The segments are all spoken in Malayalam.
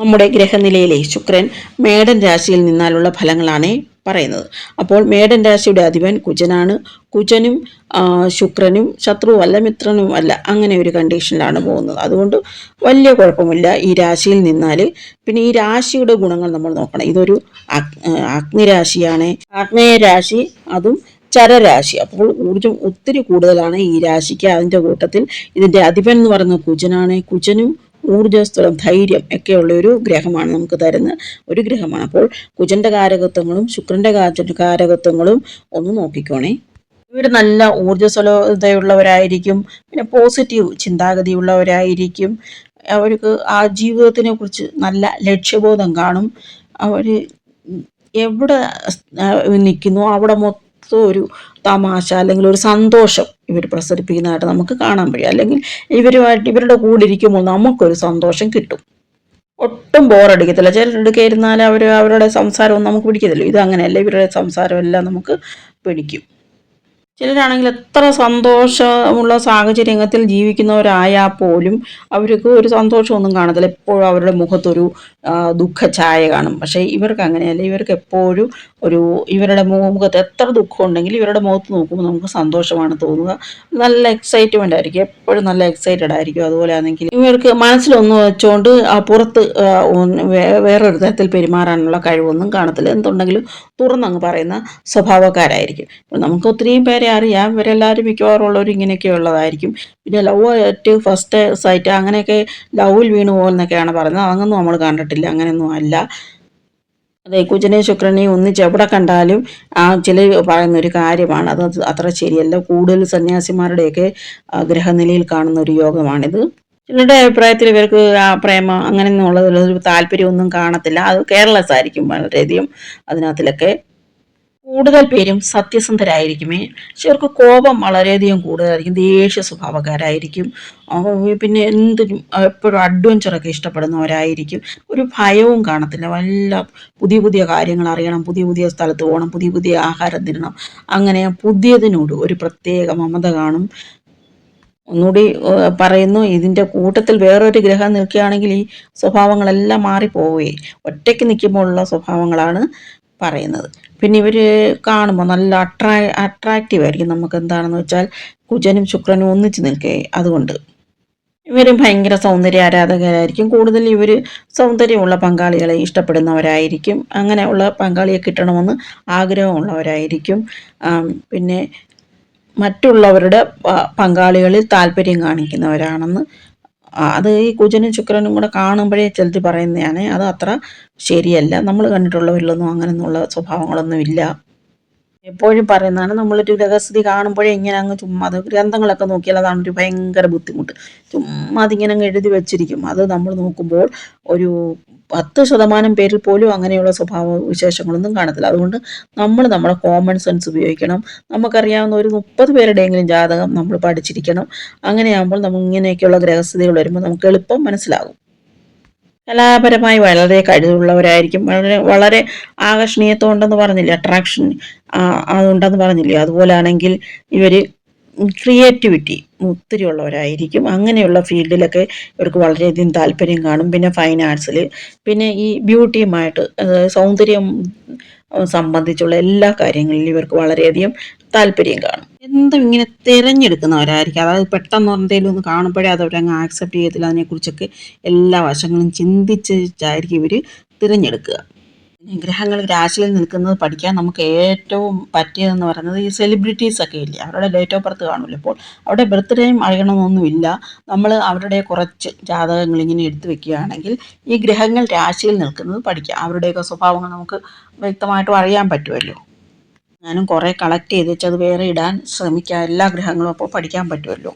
നമ്മുടെ ഗ്രഹനിലയിലെ ശുക്രൻ മേടൻ രാശിയിൽ നിന്നാലുള്ള ഫലങ്ങളാണ് പറയുന്നത്. അപ്പോൾ മേടൻ രാശിയുടെ അധിപൻ കുജനാണ്. കുജനും ശുക്രനും ശത്രുവല്ല മിത്രനും അല്ല അങ്ങനെ ഒരു കണ്ടീഷനിലാണ് പോകുന്നത്. അതുകൊണ്ട് വലിയ കുഴപ്പമില്ല ഈ രാശിയിൽ നിന്നാൽ പിന്നെ ഈ രാശിയുടെ ഗുണങ്ങൾ നമ്മൾ നോക്കണം. ഇതൊരു അഗ്നിരാശിയാണ്. ആഗ്നേയ രാശി അതും ചരരാശി. അപ്പോൾ ഊർജം ഒത്തിരി കൂടുതലാണ് ഈ രാശിക്ക് അതിന്റെ കൂട്ടത്തിൽ. ഇതിന്റെ അധിപൻ എന്ന് പറയുന്നത് കുജനാണ്. കുജനും ഊർജസ്ഥലം ധൈര്യം ഒക്കെയുള്ള ഒരു ഗ്രഹമാണ് നമുക്ക് തരുന്ന ഒരു ഗ്രഹമാണ്. അപ്പോൾ കുജന്റെ കാരകത്വങ്ങളും ശുക്രന്റെ കാരകത്വങ്ങളും ഒന്ന് നോക്കിക്കോണേ. ഇവർ നല്ല ഊർജസ്വലതയുള്ളവരായിരിക്കും പിന്നെ പോസിറ്റീവ് ചിന്താഗതിയുള്ളവരായിരിക്കും. അവർക്ക് ആ ജീവിതത്തിനെ കുറിച്ച് നല്ല ലക്ഷ്യബോധം കാണും. അവർ എവിടെ നിൽക്കുന്നു അവിടെ മൊത്തം ഒരു തമാശ അല്ലെങ്കിൽ ഒരു സന്തോഷം ഇവർ പ്രസരിപ്പിക്കുന്നതായിട്ട് നമുക്ക് കാണാൻ കഴിയും അല്ലെങ്കിൽ ഇവരുമായിട്ട് ഇവരുടെ കൂടെ ഇരിക്കുമ്പോൾ നമുക്കൊരു സന്തോഷം കിട്ടും. ഒട്ടും ബോറടിക്കത്തില്ല ചിലരുടെ ഇരുന്നാൽ അവർ അവരുടെ സംസാരമൊന്നും നമുക്ക് പിടിക്കത്തില്ല. ഇത് അങ്ങനെയല്ല ഇവരുടെ സംസാരമെല്ലാം നമുക്ക് പിടിക്കും. ചിലരാണെങ്കിൽ എത്ര സന്തോഷമുള്ള സാഹചര്യത്തിൽ ജീവിക്കുന്നവരായാൽ പോലും അവർക്ക് ഒരു സന്തോഷമൊന്നും കാണത്തില്ല. എപ്പോഴും അവരുടെ മുഖത്തൊരു ദുഃഖഛായ കാണും. പക്ഷേ ഇവർക്ക് അങ്ങനെയല്ല. ഇവർക്ക് എപ്പോഴും ഒരു ഇവരുടെ മുഖത്ത് എത്ര ദുഃഖം ഉണ്ടെങ്കിലും ഇവരുടെ മുഖത്ത് നോക്കുമ്പോൾ നമുക്ക് സന്തോഷമാണ് തോന്നുക. നല്ല എക്സൈറ്റ്മെന്റ് ആയിരിക്കും. എപ്പോഴും നല്ല എക്സൈറ്റഡ് ആയിരിക്കും. അതുപോലെ ആണെങ്കിൽ ഇവർക്ക് മനസ്സിലൊന്നും വെച്ചുകൊണ്ട് പുറത്ത് വേറൊരു തരത്തിൽ പെരുമാറാനുള്ള കഴിവൊന്നും കാണത്തില്ല. എന്തുണ്ടെങ്കിലും തുറന്നങ്ങ് പറയുന്ന സ്വഭാവക്കാരായിരിക്കും. നമുക്ക് ഒത്തിരിയും പേരെ അറിയാം. ഇവരെല്ലാവരും മിക്കവാറും ഉള്ളവർ ഇങ്ങനെയൊക്കെ ഉള്ളതായിരിക്കും പിന്നെ ലവ് അറ്റ് ഫസ്റ്റ് സൈറ്റ് അങ്ങനെയൊക്കെ ലവിൽ വീണു പോകുന്നൊക്കെയാണ് പറയുന്നത്. അതൊന്നും നമ്മൾ കണ്ടിട്ടില്ല. അങ്ങനെയൊന്നും അല്ല. അതെ കുജനെയും ശുക്രനെയും ഒന്നിച്ച് എവിടെ കണ്ടാലും ആ ചില പറയുന്ന ഒരു കാര്യമാണ്. അത് അത്ര ശരിയല്ല. കൂടുതൽ സന്യാസിമാരുടെയൊക്കെ ഗ്രഹനിലയിൽ കാണുന്ന ഒരു യോഗമാണിത്. ചിലരുടെ അഭിപ്രായത്തിൽ ഇവർക്ക് ആ പ്രേമ അങ്ങനെയൊന്നുള്ളതിൽ ഒരു താല്പര്യമൊന്നും കാണത്തില്ല. അത് കെയർലെസ് ആയിരിക്കും വളരെയധികം അതിനകത്തിലൊക്കെ. കൂടുതൽ പേരും സത്യസന്ധരായിരിക്കുമേ. ചിലർക്ക് കോപം വളരെയധികം കൂടുതലായിരിക്കും. ദേഷ്യ സ്വഭാവക്കാരായിരിക്കും. പിന്നെ എന്തിനും എപ്പോഴും അഡ്വഞ്ചറൊക്കെ ഇഷ്ടപ്പെടുന്നവരായിരിക്കും. ഒരു ഭയവും കാണത്തില്ല. വല്ല പുതിയ പുതിയ കാര്യങ്ങൾ അറിയണം പുതിയ പുതിയ സ്ഥലത്ത് പോകണം പുതിയ പുതിയ ആഹാരം തിന്നണം. അങ്ങനെ പുതിയതിനോട് ഒരു പ്രത്യേക മമത കാണും. ഒന്നുകൂടി പറയുന്നു ഇതിന്റെ കൂട്ടത്തിൽ വേറൊരു ഗ്രഹം നിൽക്കുകയാണെങ്കിൽ ഈ സ്വഭാവങ്ങളെല്ലാം മാറിപ്പോവേ. ഒറ്റയ്ക്ക് നിൽക്കുമ്പോഴുള്ള സ്വഭാവങ്ങളാണ് പറയുന്നത്. പിന്നെ ഇവർ കാണുമ്പോൾ നല്ല അട്രാ അട്രാക്റ്റീവ് ആയിരിക്കും നമുക്ക് എന്താണെന്ന് വെച്ചാൽ കുജനും ശുക്രനും ഒന്നിച്ച് നിൽക്കേ അതുകൊണ്ട്. ഇവരും ഭയങ്കര സൗന്ദര്യ ആരാധകരായിരിക്കും. കൂടുതൽ ഇവർ സൗന്ദര്യമുള്ള പങ്കാളികളെ ഇഷ്ടപ്പെടുന്നവരായിരിക്കും. അങ്ങനെയുള്ള പങ്കാളിയെ കിട്ടണമെന്ന് ആഗ്രഹമുള്ളവരായിരിക്കും. പിന്നെ മറ്റുള്ളവരുടെ പങ്കാളികളിൽ താല്പര്യം കാണിക്കുന്നവരാണെന്ന് അത് ഈ കുജനും ശുക്രനും കൂടെ കാണുമ്പോഴേ ചിലർ പറയുന്നതാണ്. അത് അത്ര ശരിയല്ല. നമ്മൾ കണ്ടിട്ടുള്ളവരിലൊന്നും അങ്ങനെയൊന്നുള്ള സ്വഭാവങ്ങളൊന്നും ഇല്ല എപ്പോഴും പറയുന്നതാണ് നമ്മളൊരു രഹസ്യതി കാണുമ്പോഴേ ഇങ്ങനെ അങ്ങ് ചുമ്മാ അത് ഗ്രന്ഥങ്ങളൊക്കെ നോക്കിയാൽ അതാണ് ഒരു ഭയങ്കര ബുദ്ധിമുട്ട്. ചുമ്മാ അതിങ്ങനെ അങ്ങ് എഴുതി വെച്ചിരിക്കും. അത് നമ്മൾ നോക്കുമ്പോൾ ഒരു പത്ത് ശതമാനം പേരിൽ പോലും അങ്ങനെയുള്ള സ്വഭാവ വിശേഷങ്ങളൊന്നും കാണത്തില്ല. അതുകൊണ്ട് നമ്മൾ നമ്മുടെ കോമൺ സെൻസ് ഉപയോഗിക്കണം. നമുക്കറിയാവുന്ന ഒരു മുപ്പത് പേരുടെയെങ്കിലും ജാതകം നമ്മൾ പഠിച്ചിരിക്കണം. അങ്ങനെയാകുമ്പോൾ നമ്മൾ ഇങ്ങനെയൊക്കെയുള്ള ഗ്രഹസ്ഥിതികൾ വരുമ്പോൾ നമുക്ക് എളുപ്പം മനസ്സിലാകും. കലാപരമായി വളരെ കഴിവുള്ളവരായിരിക്കും. വളരെ വളരെ ആകർഷണീയത്വം ഉണ്ടെന്ന് പറഞ്ഞില്ലേ? അട്രാക്ഷൻ ഉണ്ടെന്ന് പറഞ്ഞില്ലേ? അതുപോലാണെങ്കിൽ ഇവർ ക്രിയേറ്റിവിറ്റി ഒത്തിരി ഉള്ളവരായിരിക്കും അങ്ങനെയുള്ള ഫീൽഡിലൊക്കെ ഇവർക്ക് വളരെയധികം താല്പര്യം കാണും. പിന്നെ ഫൈൻ ആർട്സിൽ പിന്നെ ഈ ബ്യൂട്ടിയുമായിട്ട് സൗന്ദര്യം സംബന്ധിച്ചുള്ള എല്ലാ കാര്യങ്ങളിലും ഇവർക്ക് വളരെയധികം താല്പര്യം കാണും. എന്തും ഇങ്ങനെ തിരഞ്ഞെടുക്കുന്നവരായിരിക്കും. അതായത് പെട്ടെന്ന് എന്തെങ്കിലും ഒന്ന് കാണുമ്പോഴേ അത് അവരങ്ങ് ആക്സെപ്റ്റ് ചെയ്യത്തില്ല. അതിനെക്കുറിച്ചൊക്കെ എല്ലാ വശങ്ങളും ചിന്തിച്ചായിരിക്കും ഇവർ തിരഞ്ഞെടുക്കുക. ഗ്രഹങ്ങൾ രാശിയിൽ നിൽക്കുന്നത് പഠിക്കാൻ നമുക്ക് ഏറ്റവും പറ്റിയതെന്ന് പറയുന്നത് ഈ സെലിബ്രിറ്റീസൊക്കെ ഇല്ലേ? അവരുടെ ഡേറ്റ് ഓഫ് ബർത്ത് കാണുമല്ലോ അപ്പോൾ അവരുടെ ബർത്ത്ഡേയും അറിയണമെന്നൊന്നുമില്ല. നമ്മൾ അവരുടെ കുറച്ച് ജാതകങ്ങൾ ഇങ്ങനെ എടുത്തു വെക്കുകയാണെങ്കിൽ ഈ ഗ്രഹങ്ങൾ രാശിയിൽ നിൽക്കുന്നത് പഠിക്കാം. അവരുടെയൊക്കെ സ്വഭാവങ്ങൾ നമുക്ക് വ്യക്തമായിട്ടും അറിയാൻ പറ്റുമല്ലോ. ഞാനും കുറേ കളക്ട് ചെയ്ത് വെച്ചത് വേറെ ഇടാൻ ശ്രമിക്കാം. എല്ലാ ഗ്രഹങ്ങളും അപ്പോൾ പഠിക്കാൻ പറ്റുമല്ലോ.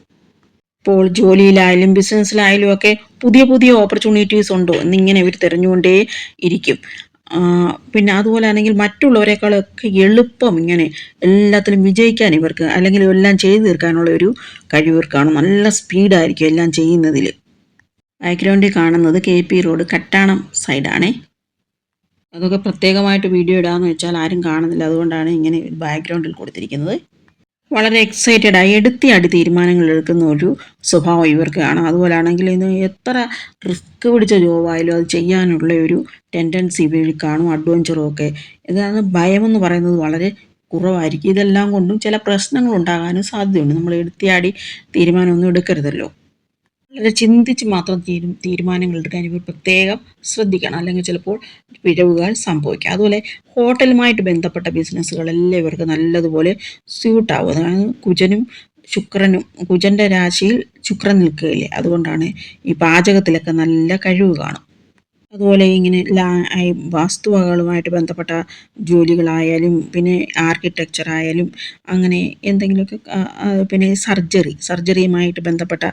ഇപ്പോൾ ജോലിയിലായാലും ബിസിനസ്സിലായാലും ഒക്കെ പുതിയ പുതിയ ഓപ്പർച്യൂണിറ്റീസ് ഉണ്ടോ എന്നിങ്ങനെ ഇവർ തിരഞ്ഞുകൊണ്ടേ ഇരിക്കും. പിന്നെ അതുപോലെ ആണെങ്കിൽ മറ്റുള്ളവരെക്കാളൊക്കെ എളുപ്പം ഇങ്ങനെ എല്ലാത്തിലും വിജയിക്കാൻ ഇവർക്ക് അല്ലെങ്കിൽ എല്ലാം ചെയ്തു തീർക്കാനുള്ള ഒരു കഴിവ് ഇവർക്കാണ് നല്ല സ്പീഡായിരിക്കും എല്ലാം ചെയ്യുന്നതിൽ ബാക്ക്ഗ്രൗണ്ടിൽ കാണുന്നത് കെ പി റോഡ് കട്ടാണം സൈഡാണേ. അതൊക്കെ പ്രത്യേകമായിട്ട് വീഡിയോ ഇടാമെന്ന് വെച്ചാൽ ആരും കാണുന്നില്ല. അതുകൊണ്ടാണ് ഇങ്ങനെ ബാക്ക്ഗ്രൗണ്ടിൽ കൊടുത്തിരിക്കുന്നത്. വളരെ എക്സൈറ്റഡ് ആയി എടുത്തിയാടി തീരുമാനങ്ങൾ എടുക്കുന്ന ഒരു സ്വഭാവം ഇവർക്ക് കാണാം അതുപോലാണെങ്കിൽ ഇന്ന് എത്ര റിസ്ക് പിടിച്ച ജോബായാലും അത് ചെയ്യാനുള്ള ഒരു ടെൻഡൻസി ഇവരിൽ കാണും അഡ്വഞ്ചറും ഒക്കെ. ഇതാണ് ഭയമെന്ന് പറയുന്നത് വളരെ കുറവായിരിക്കും. ഇതെല്ലാം കൊണ്ടും ചില പ്രശ്നങ്ങൾ ഉണ്ടാകാനും സാധ്യതയുണ്ട്. നമ്മൾ എടുത്തിയാടി തീരുമാനമൊന്നും എടുക്കരുതല്ലോ. വളരെ ചിന്തിച്ച് മാത്രം തീരു തീരുമാനങ്ങൾ എടുക്കാൻ ഇവർ പ്രത്യേകം ശ്രദ്ധിക്കണം. അല്ലെങ്കിൽ ചിലപ്പോൾ പിഴവുകൾ സംഭവിക്കാം. അതുപോലെ ഹോട്ടലുമായിട്ട് ബന്ധപ്പെട്ട ബിസിനസ്സുകളെല്ലാം ഇവർക്ക് നല്ലതുപോലെ സ്യൂട്ടാവും അതാണ് കുജനും ശുക്രനും. കുജന്റെ രാശിയിൽ ശുക്രൻ നിൽക്കുകയില്ലേ? അതുകൊണ്ടാണ് ഈ പാചകത്തിലൊക്കെ നല്ല കഴിവ് കാണും. അതുപോലെ ഇങ്ങനെ ലാ വാസ്തുവകകളുമായിട്ട് ബന്ധപ്പെട്ട ജോലികളായാലും പിന്നെ ആർക്കിടെക്ചർ ആയാലും അങ്ങനെ എന്തെങ്കിലുമൊക്കെ പിന്നെ സർജറി സർജറിയുമായിട്ട് ബന്ധപ്പെട്ട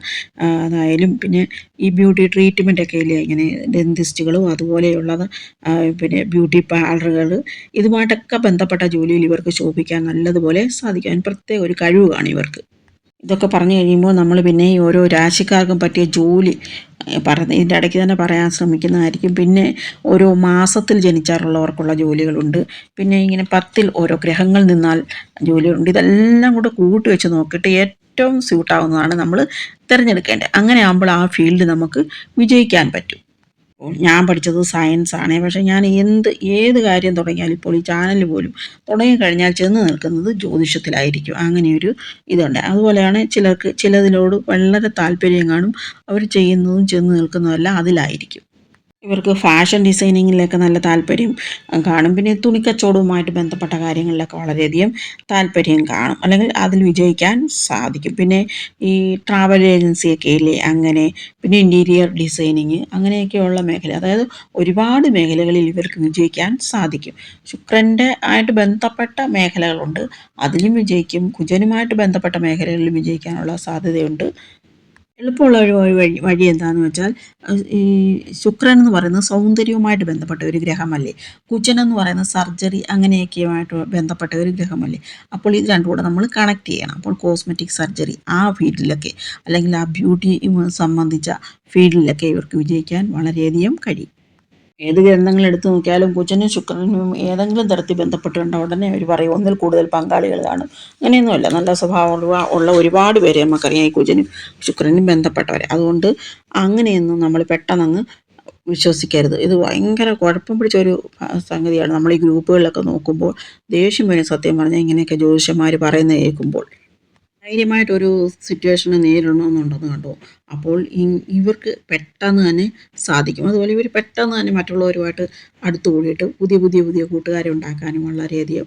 അതായാലും പിന്നെ ഈ ബ്യൂട്ടി ട്രീറ്റ്മെന്റ് ഒക്കെ ഇല്ലേ ഇങ്ങനെ ഡെന്റിസ്റ്റുകളും അതുപോലെയുള്ളത് പിന്നെ ബ്യൂട്ടി പാർലറുകൾ ഇതുമായിട്ടൊക്കെ ബന്ധപ്പെട്ട ജോലിയിൽ ഇവർക്ക് ശോഭിക്കാൻ നല്ലതുപോലെ സാധിക്കാൻ പ്രത്യേക ഒരു കഴിവ് ഇവർക്ക്. ഇതൊക്കെ പറഞ്ഞു കഴിയുമ്പോൾ നമ്മൾ പിന്നെ ഈ ഓരോ രാശിക്കാർക്കും പറ്റിയ ജോലി പറഞ്ഞ് ഇതിന്റെ ഇടയ്ക്ക് തന്നെ പറയാൻ ശ്രമിക്കുന്നതായിരിക്കും. പിന്നെ ഓരോ മാസത്തിൽ ജനിച്ചാറുള്ളവർക്കുള്ള ജോലികളുണ്ട്. പിന്നെ ഇങ്ങനെ പത്തിൽ ഓരോ ഗ്രഹങ്ങൾ നിന്നാൽ ജോലികളുണ്ട്. ഇതെല്ലാം കൂടെ കൂട്ടി വെച്ച് നോക്കിയിട്ട് ഏറ്റവും സ്യൂട്ടാവുന്നതാണ് നമ്മൾ തിരഞ്ഞെടുക്കേണ്ടത്. അങ്ങനെ ആകുമ്പോൾ ആ ഫീൽഡ് നമുക്ക് വിജയിക്കാൻ പറ്റും. ഞാൻ പഠിച്ചത് സയൻസ് ആണ്. പക്ഷേ ഞാൻ എന്ത് ഏത് കാര്യം തുടങ്ങിയാലും ഇപ്പോൾ ഈ ചാനൽ പോലും തുടങ്ങി കഴിഞ്ഞാൽ ചെന്ന് നിൽക്കുന്നത് ജ്യോതിഷത്തിലായിരിക്കും. അങ്ങനെയൊരു ഇതുണ്ട്. അതുപോലെയാണ് ചിലർക്ക് ചിലതിനോട് വളരെ താല്പര്യം കാണും. അവർ ചെയ്യുന്നതും ചെന്ന് നിൽക്കുന്നതെല്ലാം അതിലായിരിക്കും. ഇവർക്ക് ഫാഷൻ ഡിസൈനിങ്ങിലൊക്കെ നല്ല താല്പര്യം കാണും. പിന്നെ തുണിക്കച്ചവടവുമായിട്ട് ബന്ധപ്പെട്ട കാര്യങ്ങളിലൊക്കെ വളരെയധികം താല്പര്യം കാണും. അല്ലെങ്കിൽ അതിൽ വിജയിക്കാൻ സാധിക്കും. പിന്നെ ഈ ട്രാവൽ ഏജൻസിയൊക്കെ ഇല്ലേ അങ്ങനെ. പിന്നെ ഇന്റീരിയർ ഡിസൈനിങ് അങ്ങനെയൊക്കെയുള്ള മേഖല. അതായത് ഒരുപാട് മേഖലകളിൽ ഇവർക്ക് വിജയിക്കാൻ സാധിക്കും. ശുക്രന്റെ ആയിട്ട് ബന്ധപ്പെട്ട മേഖലകളുണ്ട്. അതിലും വിജയിക്കും. കുജനുമായിട്ട് ബന്ധപ്പെട്ട മേഖലകളിൽ വിജയിക്കാനുള്ള സാധ്യതയുണ്ട്. എളുപ്പമുള്ള ഒരു വഴി വഴി എന്താണെന്ന് വെച്ചാൽ ഈ ശുക്രൻ എന്ന് പറയുന്നത് സൗന്ദര്യവുമായിട്ട് ബന്ധപ്പെട്ട ഒരു ഗ്രഹമല്ലേ? കുജൻ എന്ന് പറയുന്നത് സർജറി അങ്ങനെയൊക്കെയുമായിട്ട് ബന്ധപ്പെട്ട ഒരു ഗ്രഹമല്ലേ? അപ്പോൾ ഇത് രണ്ടും കൂടെ നമ്മൾ കണക്ട് ചെയ്യണം. അപ്പോൾ കോസ്മെറ്റിക് സർജറി ആ ഫീൽഡിലൊക്കെ അല്ലെങ്കിൽ ആ ബ്യൂട്ടി സംബന്ധിച്ച ഫീൽഡിലൊക്കെ ഇവർക്ക് വിജയിക്കാൻ വളരെയധികം കഴിയും. ഏത് ഗ്രന്ഥങ്ങൾ എടുത്തു നോക്കിയാലും കുജനും ശുക്രനും ഏതെങ്കിലും തരത്തിൽ ബന്ധപ്പെട്ടുണ്ടോ ഉടനെ അവർ പറയും. ഒന്നിൽ കൂടുതൽ പങ്കാളികൾ കാണും. അങ്ങനെയൊന്നുമല്ല. നല്ല സ്വഭാവമുള്ള ഉള്ള ഒരുപാട് പേര് നമുക്കറിയാം ഈ കുജനും ശുക്രനും ബന്ധപ്പെട്ടവരെ. അതുകൊണ്ട് അങ്ങനെയൊന്നും നമ്മൾ പെട്ടെന്നങ്ങ് വിശ്വസിക്കരുത്. ഇത് ഭയങ്കര കുഴപ്പം പിടിച്ച ഒരു സംഗതിയാണ്. നമ്മൾ ഈ ഗ്രൂപ്പുകളിലൊക്കെ നോക്കുമ്പോൾ ദേഷ്യം വരും സത്യം പറഞ്ഞാൽ ഇങ്ങനെയൊക്കെ ജ്യോതിഷന്മാർ പറയുന്നത് കേൾക്കുമ്പോൾ. ധൈര്യമായിട്ടൊരു സിറ്റുവേഷനെ നേരിടണമെന്നുണ്ടെന്ന് കണ്ടു. അപ്പോൾ ഇവർക്ക് പെട്ടെന്ന് തന്നെ സാധിക്കും. അതുപോലെ ഇവർ പെട്ടെന്ന് തന്നെ മറ്റുള്ളവരുമായിട്ട് അടുത്തു കൂടിയിട്ട് പുതിയ പുതിയ പുതിയ കൂട്ടുകാരെ ഉണ്ടാക്കാനും വളരെയധികം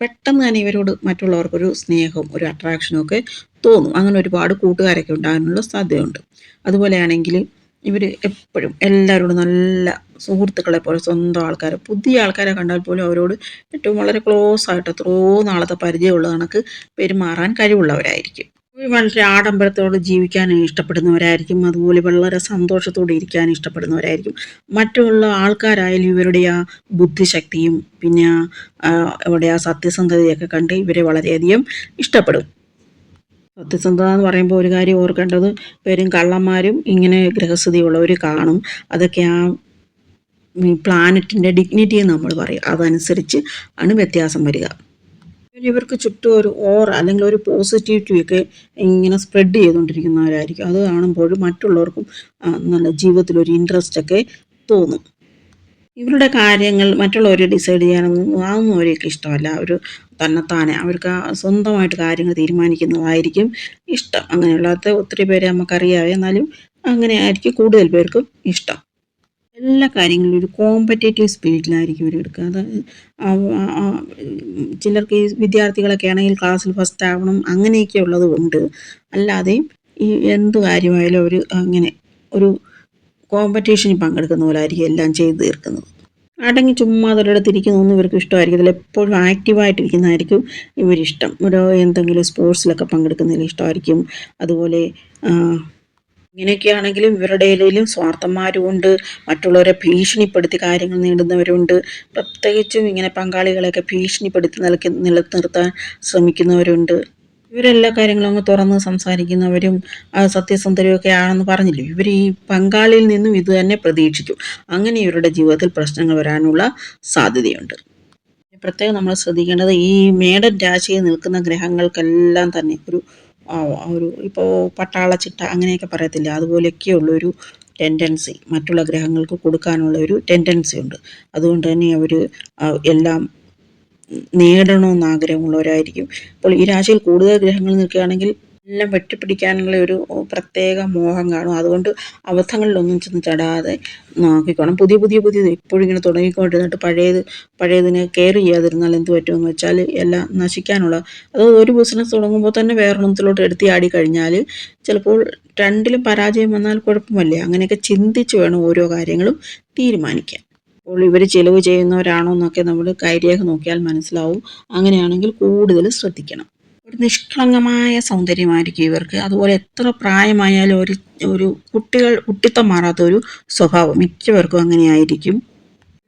പെട്ടെന്ന് തന്നെ ഇവരോട് മറ്റുള്ളവർക്കൊരു സ്നേഹവും ഒരു അട്രാക്ഷനും ഒക്കെ തോന്നും. അങ്ങനെ ഒരുപാട് കൂട്ടുകാരൊക്കെ ഉണ്ടാകാനുള്ള സാധ്യതയുണ്ട്. അതുപോലെയാണെങ്കിൽ ഇവർ എപ്പോഴും എല്ലാവരോടും നല്ല സുഹൃത്തുക്കളെ പോലെ സ്വന്തം ആൾക്കാർ പുതിയ ആൾക്കാരെ കണ്ടാൽ പോലും അവരോട് ഏറ്റവും വളരെ ക്ലോസ് ആയിട്ട് എത്രയോ നാളത്തെ പരിചയമുള്ള കണക്ക് പെരുമാറാൻ കഴിവുള്ളവരായിരിക്കും. വളരെ ആഡംബരത്തോട് ജീവിക്കാൻ ഇഷ്ടപ്പെടുന്നവരായിരിക്കും. അതുപോലെ വളരെ സന്തോഷത്തോടെ ഇരിക്കാൻ ഇഷ്ടപ്പെടുന്നവരായിരിക്കും. മറ്റുള്ള ആൾക്കാരായാലും ഇവരുടെ ആ ബുദ്ധിശക്തിയും പിന്നെ ഇവിടെ ആ സത്യസന്ധതയൊക്കെ കണ്ട് ഇവരെ വളരെയധികം ഇഷ്ടപ്പെടും. സത്യസന്ധത എന്ന് പറയുമ്പോൾ ഒരു കാര്യം ഓർക്കേണ്ടത് പേരും കള്ളന്മാരും ഇങ്ങനെ ഗ്രഹസ്ഥിതിയുള്ളവർ കാണും. അതൊക്കെ ആ പ്ലാനറ്റിന്റെ ഡിഗ്നിറ്റി നമ്മൾ പറയും. അതനുസരിച്ച് ആണ് വ്യത്യാസം വരിക. ഇവർക്ക് ചുറ്റും ഒരു ഓർ അല്ലെങ്കിൽ ഒരു പോസിറ്റിവിറ്റി ഒക്കെ ഇങ്ങനെ സ്പ്രെഡ് ചെയ്തുകൊണ്ടിരിക്കുന്നവരായിരിക്കും. അത് കാണുമ്പോൾ മറ്റുള്ളവർക്കും നല്ല ജീവിതത്തിലൊരു ഇൻട്രസ്റ്റ് ഒക്കെ തോന്നും. ഇവരുടെ കാര്യങ്ങൾ മറ്റുള്ളവർ ഡിസൈഡ് ചെയ്യാനൊന്നും അതൊന്നും അവർക്ക് ഇഷ്ടമല്ല. അവർ തന്നെത്താനെ അവർക്ക് സ്വന്തമായിട്ട് കാര്യങ്ങൾ തീരുമാനിക്കുന്നതായിരിക്കും ഇഷ്ടം. അങ്ങനെയുള്ളത് ഒത്തിരി പേരെ നമുക്കറിയാം. എന്നാലും അങ്ങനെ ആയിരിക്കും കൂടുതൽ പേർക്കും ഇഷ്ടം. എല്ലാ കാര്യങ്ങളിലും ഒരു കോമ്പറ്റേറ്റീവ് സ്പിരിറ്റിലായിരിക്കും ഇവർ എടുക്കുക. അത് ചിലർക്ക് ഈ വിദ്യാർത്ഥികളൊക്കെ ആണെങ്കിൽ ക്ലാസ്സിൽ ഫസ്റ്റ് ആവണം അങ്ങനെയൊക്കെ ഉള്ളത് ഉണ്ട് അല്ലാതെയും ഈ എന്ത് കാര്യമായാലും അവർ അങ്ങനെ ഒരു കോമ്പറ്റീഷനിൽ പങ്കെടുക്കുന്ന പോലെ ആയിരിക്കും എല്ലാം ചെയ്തു തീർക്കുന്നത്. അടങ്ങി ചുമ്മാ ഒരിടത്തിരിക്കുന്നതൊന്നും ഇവർക്ക് ഇഷ്ടമായിരിക്കത്തില്ല. എപ്പോഴും ആക്റ്റീവായിട്ടിരിക്കുന്നതായിരിക്കും ഇവരിഷ്ടം. ഒരു എന്തെങ്കിലും സ്പോർട്സിലൊക്കെ പങ്കെടുക്കുന്നതിൽ ഇഷ്ടമായിരിക്കും. അതുപോലെ ഇങ്ങനെയൊക്കെയാണെങ്കിലും ഇവരുടെ ഇടയിലും സ്വാർത്ഥന്മാരുമുണ്ട്. മറ്റുള്ളവരെ ഭീഷണിപ്പെടുത്തി കാര്യങ്ങൾ നേടുന്നവരുണ്ട്. പ്രത്യേകിച്ചും ഇങ്ങനെ പങ്കാളികളെയൊക്കെ ഭീഷണിപ്പെടുത്തി നിലയ്ക്ക് നിലനിർത്താൻ ശ്രമിക്കുന്നവരുണ്ട്. ഇവരെല്ലാ കാര്യങ്ങളും അങ്ങ് തുറന്ന് സംസാരിക്കുന്നവരും സത്യസന്ധരൊക്കെ ആണെന്ന് പറഞ്ഞില്ലേ? ഇവർ ഈ പങ്കാളിയിൽ നിന്നും ഇത് തന്നെ പ്രതീക്ഷിക്കും. അങ്ങനെ ഇവരുടെ ജീവിതത്തിൽ പ്രശ്നങ്ങൾ വരാനുള്ള സാധ്യതയുണ്ട്. പ്രത്യേകം നമ്മൾ ശ്രദ്ധിക്കേണ്ടത് ഈ മേടൻ രാശിയിൽ നിൽക്കുന്ന ഗ്രഹങ്ങൾക്കെല്ലാം തന്നെ ഒരു ഒരു ഇപ്പോൾ പട്ടാളച്ചിട്ട അങ്ങനെയൊക്കെ പറയത്തില്ല? അതുപോലെയൊക്കെയുള്ളൊരു ടെൻഡൻസി മറ്റുള്ള ഗ്രഹങ്ങൾക്ക് കൊടുക്കാനുള്ള ഒരു ടെൻഡൻസി ഉണ്ട്. അതുകൊണ്ട് തന്നെ അവർ എല്ലാം നേടണമെന്ന് ആഗ്രഹമുള്ളവരായിരിക്കും അപ്പോൾ ഈ രാശിയിൽ കൂടുതൽ ഗ്രഹങ്ങൾ നിൽക്കുകയാണെങ്കിൽ എല്ലാം വെട്ടിപ്പിടിക്കാനുള്ള ഒരു പ്രത്യേക മോഹം കാണും. അതുകൊണ്ട് അബദ്ധങ്ങളിലൊന്നും ചെന്ന് ചടാതെ നോക്കിക്കോണം. പുതിയ പുതിയ പുതിയ ഇപ്പോഴും ഇങ്ങനെ തുടങ്ങിക്കൊണ്ടിരുന്നിട്ട് പഴയത് പഴയതിനെ കെയർ ചെയ്യാതിരുന്നാൽ എന്ത് പറ്റുമെന്ന് വെച്ചാൽ എല്ലാം നശിക്കാനുള്ള അത് ഒരു ബിസിനസ് തുടങ്ങുമ്പോൾ തന്നെ വേറൊന്നത്തിലോട്ട് എടുത്തി ആടി കഴിഞ്ഞാൽ ചിലപ്പോൾ രണ്ടിലും പരാജയം വന്നാൽ കുഴപ്പമല്ലേ. അങ്ങനെയൊക്കെ ചിന്തിച്ച് വേണം ഓരോ കാര്യങ്ങളും തീരുമാനിക്കാൻ. അപ്പോൾ ഇവർ ചിലവ് ചെയ്യുന്നവരാണോ എന്നൊക്കെ നമ്മൾ കാര്യമൊക്കെ നോക്കിയാൽ മനസ്സിലാവും. അങ്ങനെയാണെങ്കിൽ കൂടുതൽ ശ്രദ്ധിക്കണം. ഒരു നിഷ്കളങ്കമായ സൗന്ദര്യമായിരിക്കും ഇവർക്ക്. അതുപോലെ എത്ര പ്രായമായാലും ഒരു ഒരു കുട്ടികൾ കുട്ടിത്തം മാറാത്ത ഒരു സ്വഭാവം മിക്കവർക്കും അങ്ങനെയായിരിക്കും.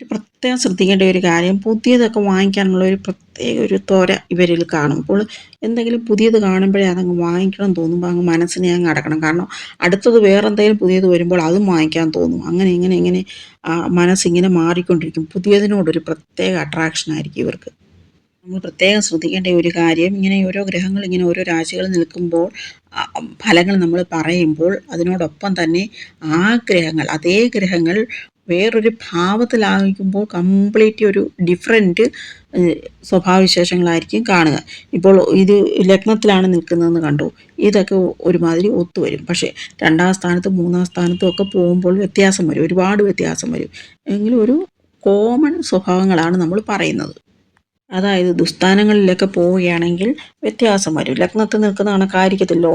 പ്രത്യേകം ശ്രദ്ധിക്കേണ്ട ഒരു കാര്യം പുതിയതൊക്കെ വാങ്ങിക്കാനുള്ള ഒരു പ്രത്യേക ഒരു തോര ഇവരിൽ കാണും. അപ്പോൾ എന്തെങ്കിലും പുതിയത് കാണുമ്പോഴേ അതങ്ങ് വാങ്ങിക്കണം തോന്നുമ്പോൾ അങ്ങ് മനസ്സിനെ അങ്ങ് അടക്കണം. കാരണം അടുത്തത് വേറെ എന്തെങ്കിലും പുതിയത് വരുമ്പോൾ അതും വാങ്ങിക്കാൻ തോന്നും. അങ്ങനെ ഇങ്ങനെ ഇങ്ങനെ ആ മനസ്സിങ്ങനെ മാറിക്കൊണ്ടിരിക്കും. പുതിയതിനോടൊരു പ്രത്യേക അട്രാക്ഷൻ ആയിരിക്കും ഇവർക്ക്. നമ്മൾ പ്രത്യേകം ശ്രദ്ധിക്കേണ്ട ഒരു കാര്യം ഇങ്ങനെ ഓരോ ഗ്രഹങ്ങൾ ഇങ്ങനെ ഓരോ രാശികളിൽ നിൽക്കുമ്പോൾ ഫലങ്ങൾ നമ്മൾ പറയുമ്പോൾ അതിനോടൊപ്പം തന്നെ ആ ഗ്രഹങ്ങൾ അതേ ഗ്രഹങ്ങൾ വേറൊരു ഭാവത്തിലാകുമ്പോൾ കംപ്ലീറ്റ് ഒരു ഡിഫറെന്റ് സ്വഭാവവിശേഷങ്ങളായിരിക്കും കാണുക. ഇപ്പോൾ ഇത് ലഗ്നത്തിലാണ് നിൽക്കുന്നതെന്ന് കണ്ടു. ഇതൊക്കെ ഒരുമാതിരി ഒത്തുവരും. പക്ഷേ രണ്ടാം സ്ഥാനത്തും മൂന്നാം സ്ഥാനത്തും ഒക്കെ പോകുമ്പോൾ വ്യത്യാസം വരും. ഒരുപാട് വ്യത്യാസം വരും. എങ്കിലും ഒരു കോമൺ സ്വഭാവങ്ങളാണ് നമ്മൾ പറയുന്നത്. അതായത് ദുസ്ഥാനങ്ങളിലൊക്കെ പോവുകയാണെങ്കിൽ വ്യത്യാസം വരും. ലഗ്നത്തിൽ നിൽക്കുന്ന കണക്കായിരിക്കത്തില്ലോ.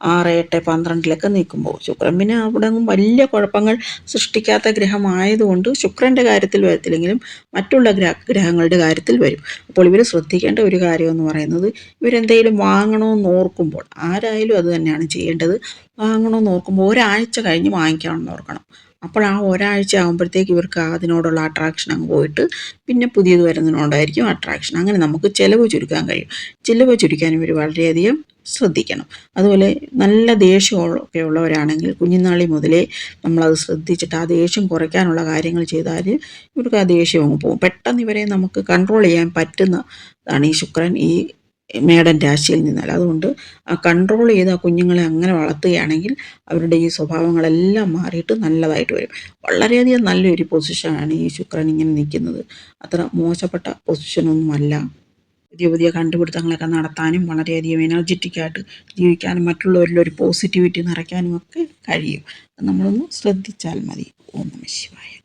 ആറ് എട്ട് പന്ത്രണ്ടിലൊക്കെ നിൽക്കുമ്പോൾ ശുക്രൻ പിന്നെ അവിടെ വലിയ കുഴപ്പങ്ങൾ സൃഷ്ടിക്കാത്ത ഗ്രഹമായതുകൊണ്ട് ശുക്രന്റെ കാര്യത്തിൽ വരത്തില്ലെങ്കിലും മറ്റുള്ള ഗ്രഹ ഗ്രഹങ്ങളുടെ കാര്യത്തിൽ വരും. അപ്പോൾ ഇവർ ശ്രദ്ധിക്കേണ്ട ഒരു കാര്യം എന്ന് പറയുന്നത് ഇവരെന്തെങ്കിലും വാങ്ങണമെന്ന് ഓർക്കുമ്പോൾ ആരായാലും അത് തന്നെയാണ് ചെയ്യേണ്ടത്. വാങ്ങണമെന്ന് ഓർക്കുമ്പോൾ ഒരാഴ്ച കഴിഞ്ഞ് വാങ്ങിക്കണമെന്ന് ഓർക്കണം. അപ്പോൾ ആ ഒരാഴ്ച ആകുമ്പോഴത്തേക്ക് ഇവർക്ക് അതിനോടുള്ള അട്രാക്ഷൻ അങ്ങ് പോയിട്ട് പിന്നെ പുതിയത് വരുന്നതിനോടായിരിക്കും അട്രാക്ഷൻ അങ്ങനെ നമുക്ക് ചിലവ് ചുരുക്കാൻ കഴിയും. ചിലവ് ചുരുക്കാൻ ഇവർ വളരെയധികം ശ്രദ്ധിക്കണം. അതുപോലെ നല്ല ദേഷ്യമൊക്കെ ഉള്ളവരാണെങ്കിൽ കുഞ്ഞുനാളി മുതലേ നമ്മളത് ശ്രദ്ധിച്ചിട്ട് ആ ദേഷ്യം കുറയ്ക്കാനുള്ള കാര്യങ്ങൾ ചെയ്താൽ ഇവർക്ക് ആ ദേഷ്യം അങ്ങ് പോകും. പെട്ടെന്ന് ഇവരെ നമുക്ക് കൺട്രോൾ ചെയ്യാൻ പറ്റുന്നതാണ് ഈ ശുക്രൻ ഈ മേടൻ രാശിയിൽ നിന്നാൽ. അതുകൊണ്ട് ആ കൺട്രോൾ ചെയ്ത് ആ കുഞ്ഞുങ്ങളെ അങ്ങനെ വളർത്തുകയാണെങ്കിൽ അവരുടെ ഈ സ്വഭാവങ്ങളെല്ലാം മാറിയിട്ട് നല്ലതായിട്ട് വരും. വളരെയധികം നല്ലൊരു പൊസിഷനാണ് ഈ ശുക്രൻ ഇങ്ങനെ നിൽക്കുന്നത്. അത്ര മോശപ്പെട്ട പൊസിഷനൊന്നുമല്ല പുതിയ പുതിയ കണ്ടുപിടുത്തങ്ങളൊക്കെ നടത്താനും വളരെയധികം എനർജറ്റിക് ആയിട്ട് ജീവിക്കാനും മറ്റുള്ളവരിലൊരു പോസിറ്റിവിറ്റി നിറയ്ക്കാനും ഒക്കെ കഴിയും. നമ്മളൊന്ന് ശ്രദ്ധിച്ചാൽ മതി. ഓം നമ ശിവായ.